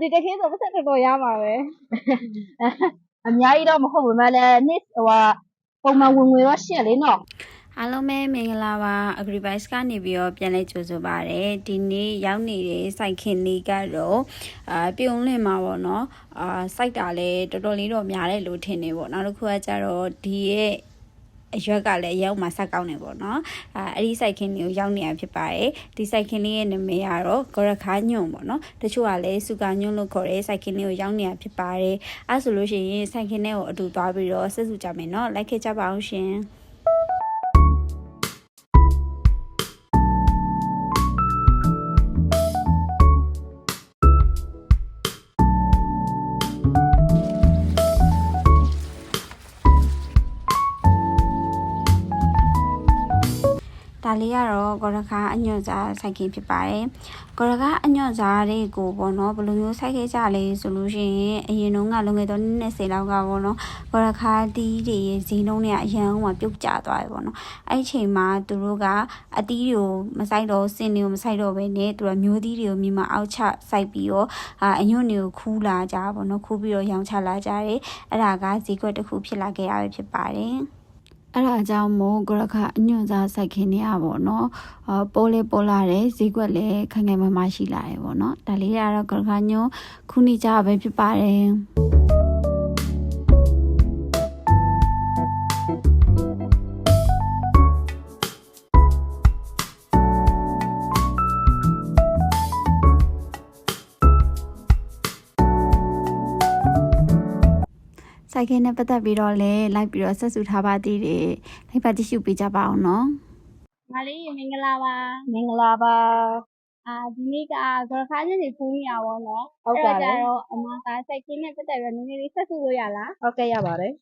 ဒီတခေတ်ဆိုပတ်သက်တော်တော်ရမှာပဲအများကြီးတော့မဟုတ်ဘူးမလည်းနေ့ဟိုဟာပုံမှန်ဝင်ငွေတော့ရှင့်လေနော်အားလုံးပဲမင်္ဂလာပါ Agrivice ကနေပြီးတော့ပြန်လဲကြိုဆိုပါရစေဒီနေ့ရောက်နေတဲ့စိုက်ခင်လေးကတော့အာပြုံးလင့်မှာပေါ့နော်အာစိုက်တာလဲတော်တော်လေးတော့များတယ်လို့ထင်နေပေါ့နောက်တစ်ခုကကျတော့ဒီရဲ့ အရွက်ကလည်းရောက်မှဆက်ကောင်းနေပေါ့နော်အာအဲ့ဒီစိုက်ခင်လေးကိုရောက်နေတာဖြစ်ပါတယ်ဒီစိုက်ခင်လေးရဲ့နာမည်ကတော့ဂရခါညွန့်ပေါ့နော်တချို့ကလည်းစုကာညွန့်လို့ခေါ်တဲ့စိုက်ခင်လေးကိုရောက်နေတာဖြစ်ပါတယ်အဲ့ဆိုလို့ရှိရင်စိုက်ခင်လေးကိုအတူသွားပြီးတော့ဆက်စုကြမယ်နော်လိုက်ခဲ့ကြပါအောင်ရှင် ဒါလေးကတော့ဂရကအညွန့်စားစိုက်ခင်းဖြစ်ပါတယ်။ဂရကအညွန့်စားတွေကိုပေါ့နော်ဘယ်လိုမျိုးစိုက်ခဲ့ကြလဲဆိုလို့ရှိရင်အရင်တုန်းကလုံခဲ့တော့နည်းနည်းစေလောက်ကပေါ့နော်ဂရခတီးတွေရဲ့ဈေးနှုန်းတွေကအရန်ဟိုမှာပြုတ်ကျသွားတယ်ပေါ့နော်။အဲ့ဒီချိန်မှာသူတို့ကအတီးတွေကိုမစိုက်တော့စင်တွေကိုမစိုက်တော့ဘဲနဲ့သူကမျိုးသီးတွေကိုမြေမှာအောက်ချစိုက်ပြီးတော့အာအညွန့်တွေကိုခူးလာကြပေါ့နော်ခူးပြီးတော့ရောင်းချလာကြတယ်။အဲ့ဒါကဈေးကွက်တစ်ခုဖြစ်လာခဲ့ရပဲဖြစ်ပါတယ်။ အဲ့ဒါအကြောင့်မို့ဂရခအညွန့်စားစိုက်ခင်းနေရပါတော့။အပိုးလေးပိုးလာတယ်ဈေးကွက်လည်းခိုင်ခိုင်မာမာရှိလာတယ်ပေါ့နော်။ဒါလေးကတော့ဂရခညွန့်ခုနေကြပဲဖြစ်ပါတယ်။ စိုက်ခင်းနဲ့ပတ်သက်ပြီးတော့လည်းလိုက်ပြီးတော့ဆက်စုထားပါသေးတယ်။လိုက်ပါကြည့်ရှုပေးကြပါအောင်နော်။မလေးမင်္ဂလာပါမင်္ဂလာပါအာဒီနေ့ကဂရခါချင်းစီဖူးနေရပါတော့ဟုတ်ကဲ့အဲ့ဒါကြတော့အမကစိုက်ခင်းနဲ့ပတ်သက်ပြီးနည်းနည်းလေးဆက်စုလို့ရလားဟုတ်ကဲ့ရပါတယ်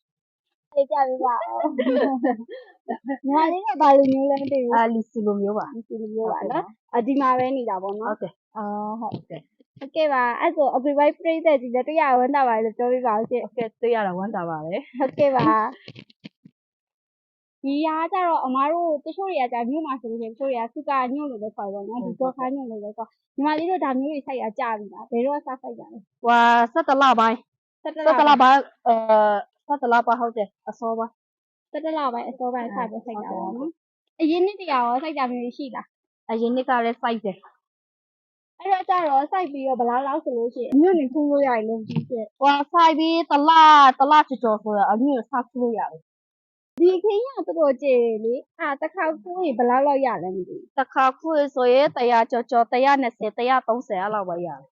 လေးကြပေးပါဦးညီမလေးကဘာလိုမျိုးလဲမသိဘူးအာလီစီလိုမျိုးပါဒီလိုမျိုးပါနော်အဒီမှာပဲနေတာပေါ့ဟုနော်တ်တယ်အော်ဟုတ်ဟုတ်တယ် ဟုတ်ကဲ့ပါအဲ့ဆို agree ပြိတ္တကြီးလည်းတွေ့ရဝမ်းသာပါလို့ပြောပြပါဦးရှင်ဟုတ်ကဲ့တွေ့ရတာဝမ်းသာပါတယ်ဟုတ်ကဲ့ပါဒီဟာကျတော့အမားတို့တချို့တွေကကြာမြို့မှာဆိုလို့ရှိရင်တချို့တွေကစုကာညွန့်လို့လည်းခေါ်ပါတော့ဒီကောခါညွန့်လို့လည်းခေါ်ညီမလေးတို့ဒါမျိုးတွေစိုက်ရကြပြီလားဘယ်တော့စစိုက်ကြလဲဟွာဆက်တလပိုင်းဆက်တဆက်တလလပိုင်းအဲဆက်တလပိုင်းဟုတ်တယ်အစောပိုင်းဆက်တလပိုင်းအစောပိုင်းစပြီးစိုက်တာပေါ့နော်အရင်နှစ်တရာရောစိုက်ကြမျိုးရှိလားအရင်နှစ်ကလည်းစိုက်တယ် အဲ့တော့ကျတော့စိုက်ပြီးတော့ဘယ်လောက်လောက်ဆိုလို့ရှိရင်အညွန့်နေဖူးလို့ရတယ်လို့ဒီချက်ဟွာစိုက်ပြီးတလတလချောချောဆိုတော့အမျိုးစဖလို့ရတယ်ဒီခင်းရတော်တော်ကျေလေအာတစ်ခါဖူးရင်ဘယ်လောက်လောက်ရလဲမသိဘူးတစ်ခါခုဆိုရင်100ကျော်ကျော်120 130အဲ့လောက်ပဲရတယ်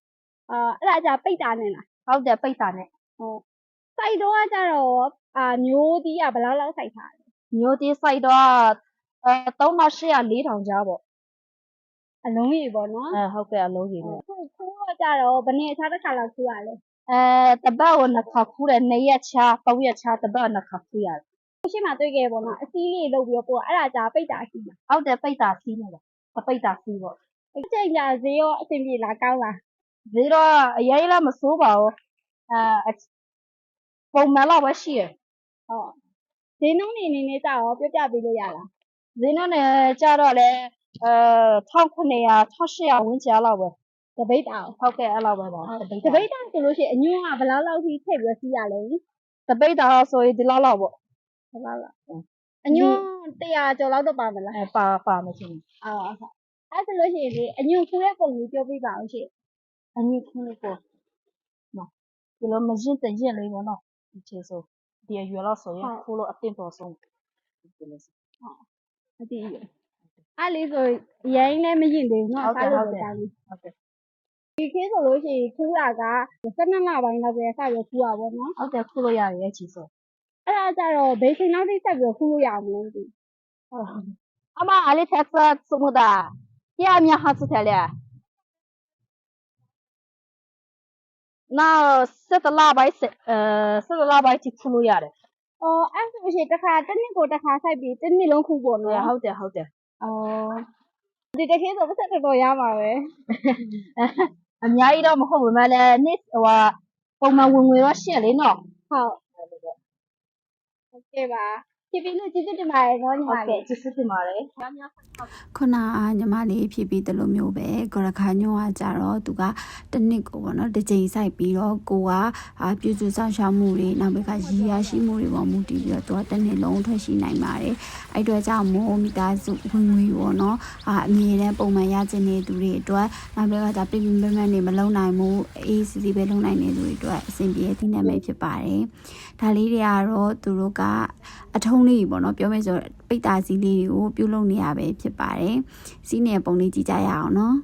အာအဲ့ဒါကြပိတ်တာနေလားဟုတ်တယ်ပိတ်တာနဲ့စိုက်တော့ကကျတော့အာမျိုးသီးကဘယ်လောက်လောက်စိုက်ထားလဲမျိုးတီးစိုက်တော့အဲ3800 4000ကြားပေါ့ အလုံးကြီးပေါ့နော်အဲဟုတ်ကဲ့အလုံးကြီးနဲ့ခုခုတော့ကြတော့ဘယ်နှစ်အခြားတစ်ခါလောက်ခူးရလဲအဲတပတ်ကိုနှစ်ခါခူးတယ်2ရက်ချာ3ရက်ချာတပတ်နှစ်ခါခူးရတယ်ခုရှိမှတွေ့ခဲ့ပေါ့နော်အစည်းလေးလုပ်ပြီးတော့ပို့အဲ့ဒါကြပိတ်တာရှိလားဟုတ်တယ်ပိတ်တာစီးနေပါတပိတ်တာစီးပေါ့အချိန်ကြဈေးရောအဆင်ပြေလားကောင်းလားဈေးတော့အရင်လည်းမစိုးပါဘူးအဲပုံမှန်လောက်ပဲရှိရယ်ဟုတ်ဈေးနှုန်းနေနေနဲ့ကြတော့ပြပြပေးလို့ရလားဈေးနှုန်းနဲ့ကြတော့လေ အဲ1900 1800ဝန်းကျင်လောက်ပဲတပိတ်တာဟုတ်ကဲ့အဲ့လောက်ပဲပါတပိတ်တပိတ်တာဆိုလို့ရှိရင်အညွန့်ကဘယ်လောက်လောက်ထိထည့်ပြီးတော့စီးရလဲတပိတ်တာဆိုရင်ဒီလောက်လောက်ပေါ့ဘယ်လောက်လောက်အညွန့်100ကျော်လောက်တော့ပါမလားအဲပါပါမချင်းအော်ဟုတ်အဲ့ဆိုလို့ရှိရင်လေအညွန့်ခူးတဲ့ပုံကြီးပြောပြပါအောင်ရှင်အညစ်ခင်းလေးပေါ့နော်ဒီလိုမရင်တရင်လေးပေါ့နော်ဒီချေဆိုဒီအရွယ်လောက်ဆိုရင်ခိုးလို့အတင်းပေါ်ဆုံးဒီလိုမသိဘူးအဲ့ လေးဆိုရိုင်းလည်းမရင်သေးဘူးเนาะ ဟုတ်ကဲ့ စား ဟုတ် လို့ ကဲ့ တောင်း ဟုတ်ကဲ့ ဒီခေတ်ဆိုလို့ရှိရင်ခူးတာက12လပိုင်းလောက်ပဲစပြီးခူးရပါတော့เนาะ ဟုတ်တယ်ခိုးလို့ရတယ်ချေဆို အဲ့ဒါကြတော့ဘေးချိန်နောက်တိဆက်ပြီးခူးလို့ရအောင်လို့မသိ အမအလေးတက်ဆတ်စမှုတာပြအမြဟာစတယ်လေနောက်ဆက်တလာပိုင်းအဲဆက်တလာပိုင်းချခိုးလို့ရတယ် အော်အဲ့ဆိုလို့ရှိရင်တစ်ခါတစ်နှစ်ကိုတစ်ခါစိုက်ပြီးတစ်နှစ်လုံးခူးပေါ့နော် ဟုတ်တယ်ဟုတ်တယ် အော်ဒီတစ်ခေတ်ဆိုပတ်သက်တော်တော်ရမှာပဲအများကြီးတော့မဟုတ်ဘူးမလည်းနေ့ဟိုဟာပုံမှန်ဝင်ငွေတော့ရှင့်လေနော်ဟုတ်ဟုတ်ကဲ့ပါ ဖြည်းဖြည်းလို့ကျေးဇူးတင်ပါတယ်နော်ညီဟုမတ်လေးကဲ့ကျေးဇူးတင်ပါတယ်ခုနကညီမလေးဖြစ်ပြီးတယ်လို့မျိုးပဲဂရခါညွန့်ကကြတော့သူကတစ်နှစ်ကိုပေါ့နော်တစ်ကြိမ်ဆိုင်ပြီးတော့ကိုကအာပြုစုဆောင်ရှောက်မှုတွေနောက်ပြီးကရည်ရရှိမှုတွေပေါ်မူတည်ပြီးတော့သူကတစ်နှစ်လုံးထွက်ရှိနိုင်ပါတယ်အဲ့အတွက်ကြောင့်မို့မိသားစုဝင်ငွေပေါ့နော်အာအမြဲတမ်းပုံမှန်ရကျင်နေသူတွေအတွက်နောက်ပြီးတော့ဒါပြပြမမနေမလုံနိုင်မှုအေးစီစီပဲလုံနိုင်နေသူတွေအတွက်အဆင်ပြေတဲ့နာမည်ဖြစ်ပါတယ်ဒါလေးတွေကတော့သူတို့က အထုံးလေးပေါ့နော်ပြောမယ်ဆိုတော့ပိတ်တာစီလေးတွေကိုပြုလုပ်နေရပဲဖြစ်ပါတယ်စီးနေပုံလေးကြည့်ကြရအောင်နော်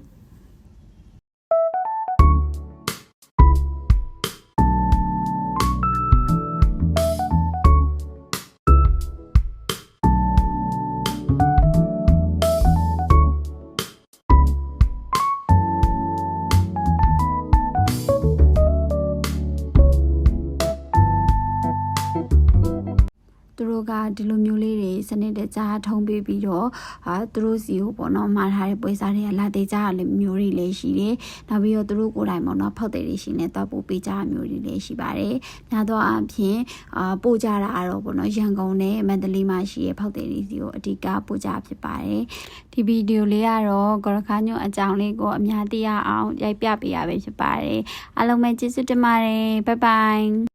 တို့ကဒီလိုမျိုးလေးတွေစနစ်တကျထုံးပေးပြီးတော့ဟာသူတို့စီကိုပေါ့နော်မှာထားတဲ့ပွဲစားတွေကလာသေးကြရမျိုးတွေလည်းရှိတယ်။နောက်ပြီးတော့သူတို့ကိုယ်တိုင်ပေါ့နော်ဖောက်တယ်တွေရှိနေတော့ပို့ပေးကြရမျိုးတွေလည်းရှိပါတယ်။ညာတော့အဖြစ်အာပို့ကြတာကတော့ပေါ့နော်ရန်ကုန်နဲ့မန္တလေးမှာရှိတဲ့ဖောက်တယ်တွေစီကိုအဓိကပို့ကြဖြစ်ပါတယ်။ဒီဗီဒီယိုလေးကတော့ဂရခါညွန့်အကြောင်းလေးကိုအများသိရအောင်ရိုက်ပြပေးရပဲဖြစ်ပါတယ်။အားလုံးပဲကျေးဇူးတင်ပါတယ်။ Bye bye